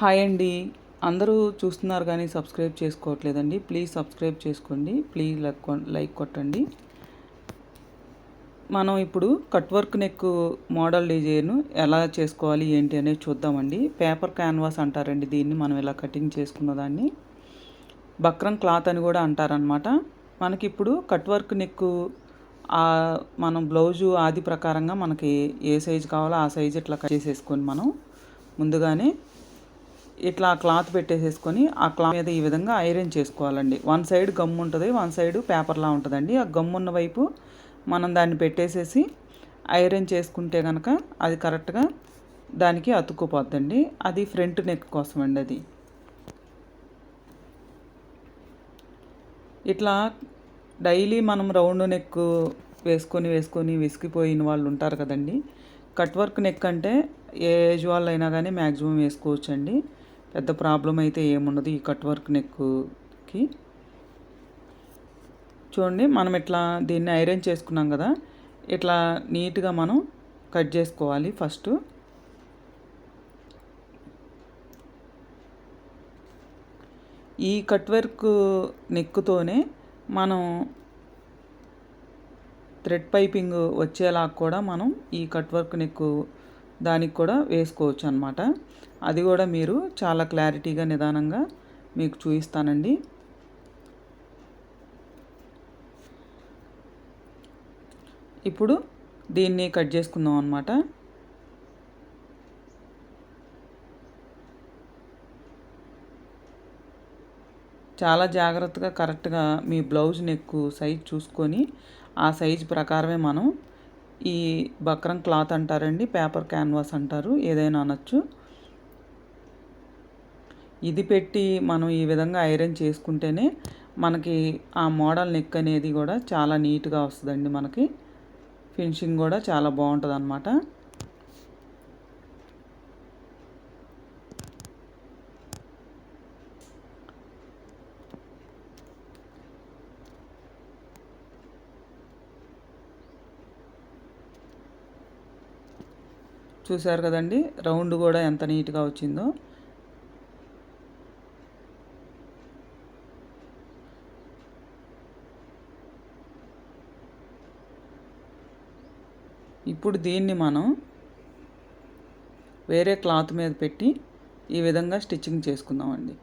Hi అండి. అందరూ చూస్తున్నారు కానీ సబ్స్క్రైబ్ చేసుకోవట్లేదండి. ప్లీజ్ సబ్స్క్రైబ్ చేసుకోండి. ప్లీజ్ లైక్ లైక్ కొట్టండి. మనం ఇప్పుడు cut work neck model design ఎలా చేసుకోవాలి ఏంటి అనేది చూద్దామండి. పేపర్ క్యాన్వాస్ అంటారండి దీన్ని. మనం ఇలా కటింగ్ చేసుకున్న దాన్ని. బక్రం క్లాత్ అని కూడా అంటారనమాట మనకి ఇప్పుడు కట్ వర్క్ నెక్ మనం బ్లౌజు ఆది ప్రకారంగా మనకి ఏ సైజు కావాలో ఆ సైజు ఇట్లా కట్ చేసేసుకొని మనం ముందుగానే ఇట్లా క్లాత్ పెట్టేసేసుకొని ఆ క్లాత్ మీద ఈ విధంగా ఐరన్ చేసుకోవాలండి. వన్ సైడ్ గమ్ ఉంటుంది వన్ సైడ్ పేపర్లా ఉంటుందండి. ఆ గమ్ ఉన్న వైపు మనం దాన్ని పెట్టేసేసి ఐరన్ చేసుకుంటే కనుక అది కరెక్ట్గా దానికి అతుక్కుపోద్దండి. అది ఫ్రంట్ నెక్ కోసం అండి అది. ఇట్లా డైలీ మనం రౌండ్ నెక్ వేసుకొని వేసుకొని విసిగిపోయిన వాళ్ళు ఉంటారు కదండి. కట్ వర్క్ నెక్ అంటే ఏ ఏజ్ వాళ్ళు అయినా కానీ మ్యాక్సిమం వేసుకోవచ్చండి. పెద్ద ప్రాబ్లం అయితే ఏముండదు ఈ కట్ వర్క్ నెక్కి. చూడండి మనం ఇట్లా దీన్ని ఐరన్ చేసుకున్నాం కదా ఇట్లా నీట్గా మనం కట్ చేసుకోవాలి ఫస్ట్. ఈ కట్ వర్క్ నెక్కుతోనే మనం థ్రెడ్ పైపింగ్ వచ్చేలా కూడా మనం ఈ కట్ వర్క్ నెక్కు దానికి కూడా వేసుకోవచ్చు అనమాట అది కూడా మీరు చాలా క్లారిటీగా నిదానంగా మీకు చూపిస్తానండి. ఇప్పుడు దీన్ని కట్ చేసుకుందాం అనమాట చాలా జాగ్రత్తగా కరెక్ట్గా మీ బ్లౌజ్ నెక్ సైజ్ చూసుకొని ఆ సైజ్ ప్రకారమే మనం ఈ బక్రం క్లాత్ అంటారండి పేపర్ క్యాన్వాస్ అంటారు ఏదైనా అనొచ్చు. ఇది పెట్టి మనం ఈ విధంగా ఐరన్ చేసుకుంటేనే మనకి ఆ మోడల్ నెక్ అనేది కూడా చాలా నీట్గా వస్తుందండి మనకి. ఫినిషింగ్ కూడా చాలా బాగుంటుంది అన్నమాట చూసారు కదండి. రౌండ్ కూడా ఎంత నీట్గా వచ్చిందో. ఇప్పుడు దీన్ని మనం వేరే క్లాత్ మీద పెట్టి ఈ విధంగా స్టిచ్చింగ్ చేసుకుందామండి.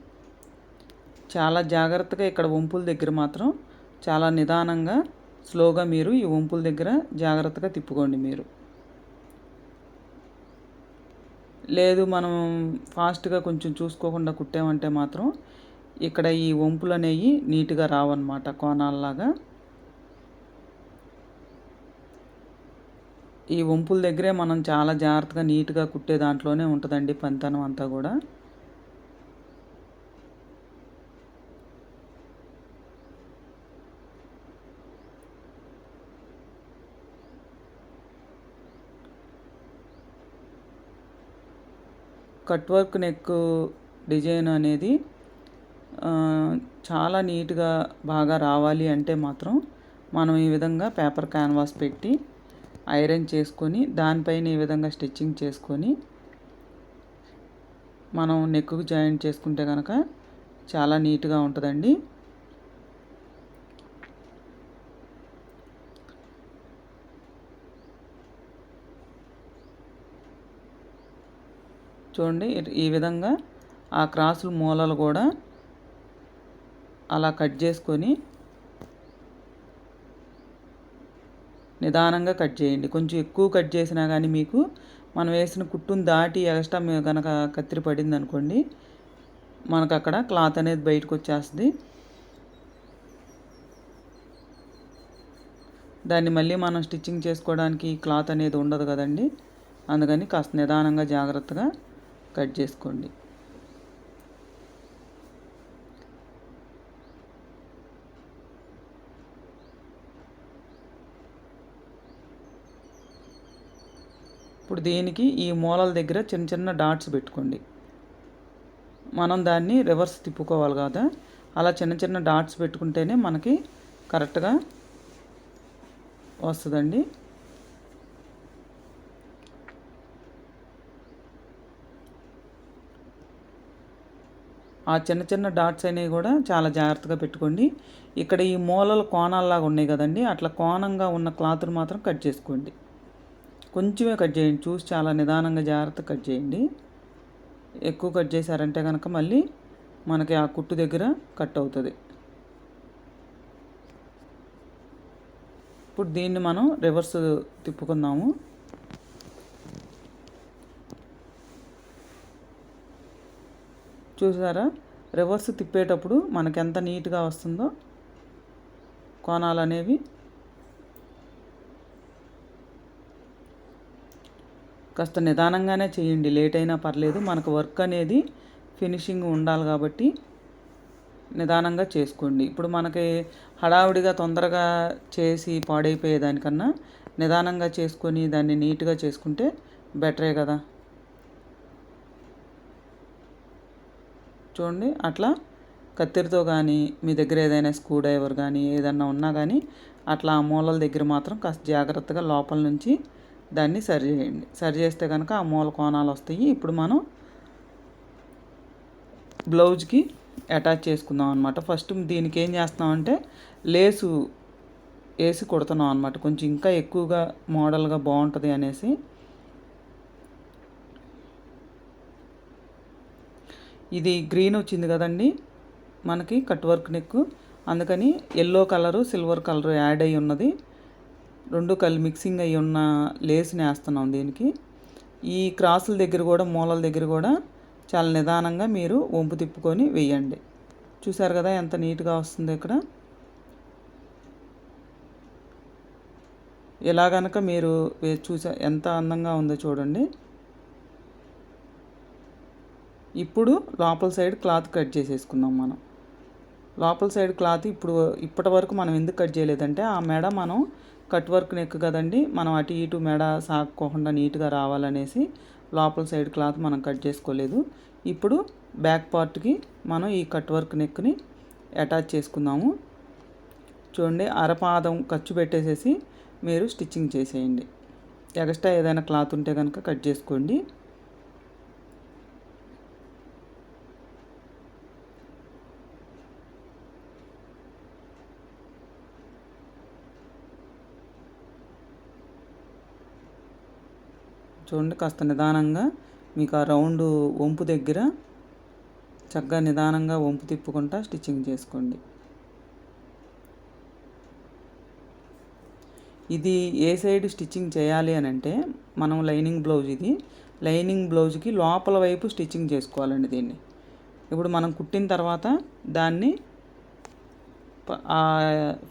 చాలా జాగ్రత్తగా ఇక్కడ వంపుల దగ్గర మాత్రం చాలా నిదానంగా స్లోగా మీరు ఈ వంపుల దగ్గర జాగ్రత్తగా తిప్పుకోండి మీరు. లేదు మనం ఫాస్ట్గా కొంచెం చూసుకోకుండా కుట్టామంటే మాత్రం ఇక్కడ ఈ వంపులు అనేవి నీట్గా రావన్నమాట కోణాలలాగా. ఈ వంపుల దగ్గరే మనం చాలా జాగ్రత్తగా నీట్గా కుట్టే దాంట్లోనే ఉంటుందండి పంతనం అంతా కూడా. కట్ వర్క్ నెక్ డిజైన్ అనేది చాలా నీట్గా బాగా రావాలి అంటే మాత్రం మనం ఈ విధంగా పేపర్ క్యాన్వాస్ పెట్టి ఐరన్ చేసుకొని దానిపైన ఈ విధంగా స్టిచ్చింగ్ చేసుకొని మనం నెక్కు జాయింట్ చేసుకుంటే కనుక చాలా నీట్గా ఉంటుందండి. చూడండి ఈ విధంగా ఆ క్రాసుల మూలలు కూడా అలా కట్ చేసుకొని నిదానంగా కట్ చేయండి. కొంచెం ఎక్కువ కట్ చేసినా కానీ మీకు మనం వేసిన కుట్టును దాటి ఎక్స్ట్రా కనుక కత్తిరి పడింది అనుకోండి మనకు అక్కడ క్లాత్ అనేది బయటకు వచ్చేస్తుంది. దాన్ని మళ్ళీ మనం స్టిచ్చింగ్ చేసుకోవడానికి క్లాత్ అనేది ఉండదు కదండి. అందుకని కాస్త నిదానంగా జాగ్రత్తగా కట్ చేసుకోండి. ఇప్పుడు దీనికి ఈ మూలల దగ్గర చిన్న చిన్న డాట్స్ పెట్టుకోండి. మనం దాన్ని రివర్స్ తిప్పుకోవాలి కదా. అలా చిన్న చిన్న డాట్స్ పెట్టుకుంటేనే మనకి కరెక్ట్గా వస్తుందండి. ఆ చిన్న చిన్న డాట్స్ అనేవి కూడా చాలా జాగ్రత్తగా పెట్టుకోండి. ఇక్కడ ఈ మూలలు కోణాల్లాగా ఉన్నాయి కదండి అట్లా కోణంగా ఉన్న క్లాత్ని మాత్రం కట్ చేసుకోండి. కొంచెమే కట్ చేయండి చూసి చాలా నిదానంగా జాగ్రత్త కట్ చేయండి. ఎక్కువ కట్ చేశారంటే కనుక మళ్ళీ మనకి ఆ కుట్టు దగ్గర కట్ అవుతుంది. ఇప్పుడు దీన్ని మనం రివర్స్ తిప్పుకుందాము. చూసారా? రివర్స్ తిప్పేటప్పుడు మనకు ఎంత నీట్గా వస్తుందో కోణాలు అనేవి కాస్త నిదానంగానే చేయండి లేట్ అయినా పర్లేదు. మనకు వర్క్ అనేది ఫినిషింగ్ ఉండాలి కాబట్టి నిదానంగా చేసుకోండి. ఇప్పుడు మనకి హడావుడిగా తొందరగా చేసి పాడైపోయేదానికన్నా నిదానంగా చేసుకొని దాన్ని నీట్గా చేసుకుంటే బెటరే కదా. చూడండి అట్లా కత్తిరితో కానీ మీ దగ్గర ఏదైనా స్క్రూ డ్రైవర్ కానీ ఏదన్నా ఉన్నా కానీ అట్లా ఆ మూలల దగ్గర మాత్రం కాస్త జాగ్రత్తగా లోపల నుంచి దాన్ని సరి చేయండి. సరి చేస్తే కనుక ఆ మూల కోణాలు వస్తాయి. ఇప్పుడు మనం బ్లౌజ్కి అటాచ్ చేసుకుందాం అనమాట ఫస్ట్ దీనికి ఏం చేస్తున్నామంటే లేసు వేసి కుడుతున్నాం అనమాట కొంచెం ఇంకా ఎక్కువగా మోడల్గా బాగుంటుంది అనేసి ఇది గ్రీన్ వచ్చింది కదండి. మనకి కట్ వర్క్ నెక్ అందుకని yellow colour silver colour add అయి ఉన్నది. రెండు కలి మిక్సింగ్ అయి ఉన్న లేస్ని వేస్తున్నాం దీనికి. ఈ క్రాసుల దగ్గర కూడా మూలల దగ్గర కూడా చాలా నిదానంగా మీరు వంపు తిప్పుకొని వేయండి. చూసారు కదా ఎంత నీట్గా వస్తుంది ఇక్కడ. ఇలా కనుక మీరు చూసా ఎంత అందంగా ఉందో చూడండి. ఇప్పుడు లోపల సైడ్ క్లాత్ కట్ చేసేసుకుందాం మనం. లోపల సైడ్ క్లాత్ ఇప్పుడు ఇప్పటి వరకు మనం ఎందుకు కట్ చేయలేదంటే ఆ మెడ మనం కట్ వర్క్ నెక్ కదండి మనం అటు ఇటు మెడ సాగకోకుండా నీట్గా రావాలనేసి లోపల సైడ్ క్లాత్ మనం కట్ చేసుకోలేదు. ఇప్పుడు బ్యాక్ పార్ట్కి మనం ఈ కట్ వర్క్ నెక్ని అటాచ్ చేసుకుందాము. చూడండి అరపాదం ఖర్చు పెట్టేసేసి మీరు స్టిచ్చింగ్ చేసేయండి. ఎక్స్ట్రా ఏదైనా క్లాత్ ఉంటే కనుక కట్ చేసుకోండి. చూడండి కాస్త నిదానంగా మీకు ఆ రౌండ్ వంపు దగ్గర చక్కగా నిదానంగా వంపు తిప్పుకుంటా స్టిచ్చింగ్ చేసుకోండి. ఇది ఏ సైడ్ స్టిచ్చింగ్ చేయాలి అని అంటే మనం లైనింగ్ బ్లౌజ్ ఇది లైనింగ్ బ్లౌజ్కి లోపల వైపు స్టిచ్చింగ్ చేసుకోవాలండి దీన్ని. ఇప్పుడు మనం కుట్టిన తర్వాత దాన్ని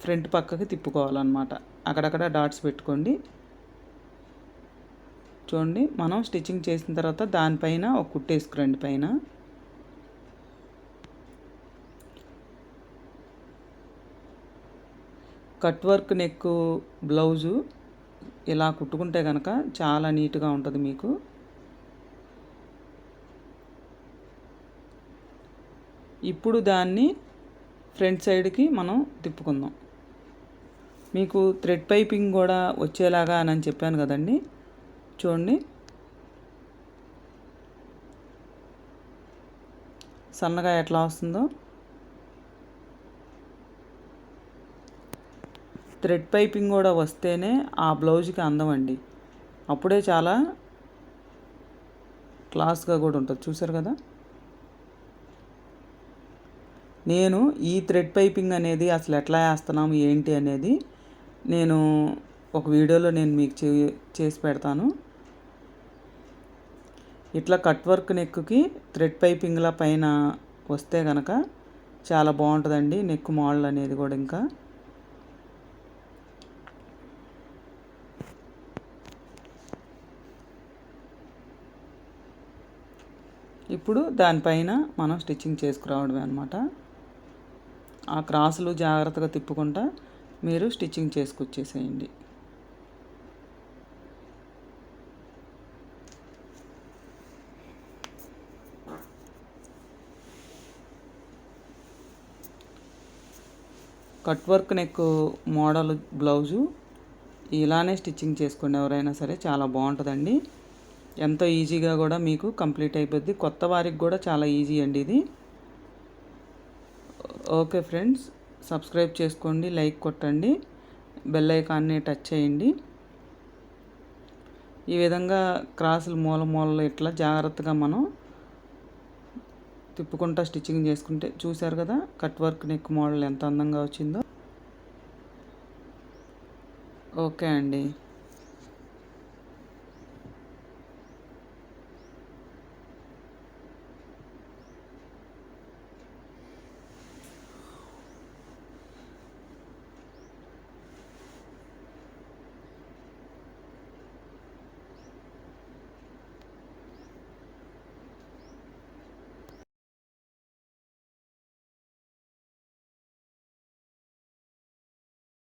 ఫ్రంట్ పక్కకి తిప్పుకోవాలన్నమాట. అక్కడక్కడ డాట్స్ పెట్టుకోండి. చూడండి మనం స్టిచ్చింగ్ చేసిన తర్వాత దానిపైన ఒక కుట్టేసుకురండి పైన. కట్ వర్క్ నెక్ బ్లౌజు ఇలా కుట్టుకుంటే కనుక చాలా నీట్గా ఉంటుంది మీకు. ఇప్పుడు దాన్ని ఫ్రంట్ సైడ్కి మనం తిప్పుకుందాం. మీకు థ్రెడ్ పైపింగ్ కూడా వచ్చేలాగా అని చెప్పాను కదండి. చూడండి. సన్నగా ఎట్లా వస్తుందో. థ్రెడ్ పైపింగ్ కూడా వస్తేనే ఆ బ్లౌజ్కి అందం అండి. అప్పుడే చాలా క్లాస్గా కూడా ఉంటుంది. చూసారు కదా? నేను ఈ థ్రెడ్ పైపింగ్ అనేది అసలు ఎట్లా వేస్తున్నాము ఏంటి అనేది నేను ఒక వీడియోలో నేను మీకు చేసి పెడతాను. ఇట్లా కట్ వర్క్ నెక్కి థ్రెడ్ పైపింగ్ల పైన వస్తే కనుక చాలా బాగుంటుందండి నెక్ మోడల్ అనేది కూడా ఇంకా. ఇప్పుడు దానిపైన మనం స్టిచ్చింగ్ చేసుకురావడమే అనమాట ఆ క్రాసులు జాగ్రత్తగా తిప్పుకుంటా మీరు stitching చేసుకొచ్చేసేయండి. Cut work neck model blouse. ఇలానే స్టిచ్చింగ్ చేసుకోండి ఎవరైనా సరే చాలా బాగుంటుందండి. ఎంతో ఈజీగా కూడా మీకు కంప్లీట్ అయిపోద్ది. కొత్త వారికి కూడా చాలా ఈజీ అండి ఇది. ఓకే ఫ్రెండ్స్ సబ్స్క్రైబ్ చేసుకోండి లైక్ కొట్టండి బెల్ ఐకాన్ని టచ్ చేయండి. ఈ విధంగా క్రాసులు మూల మూలలో ఇట్లా జాగ్రత్తగా మనం తిప్పుకుంటా స్టిచ్చింగ్ చేసుకుంటే చూశారు కదా కట్ వర్క్ నెక్ మోడల్ ఎంత అందంగా వచ్చిందో. ఓకే అండి.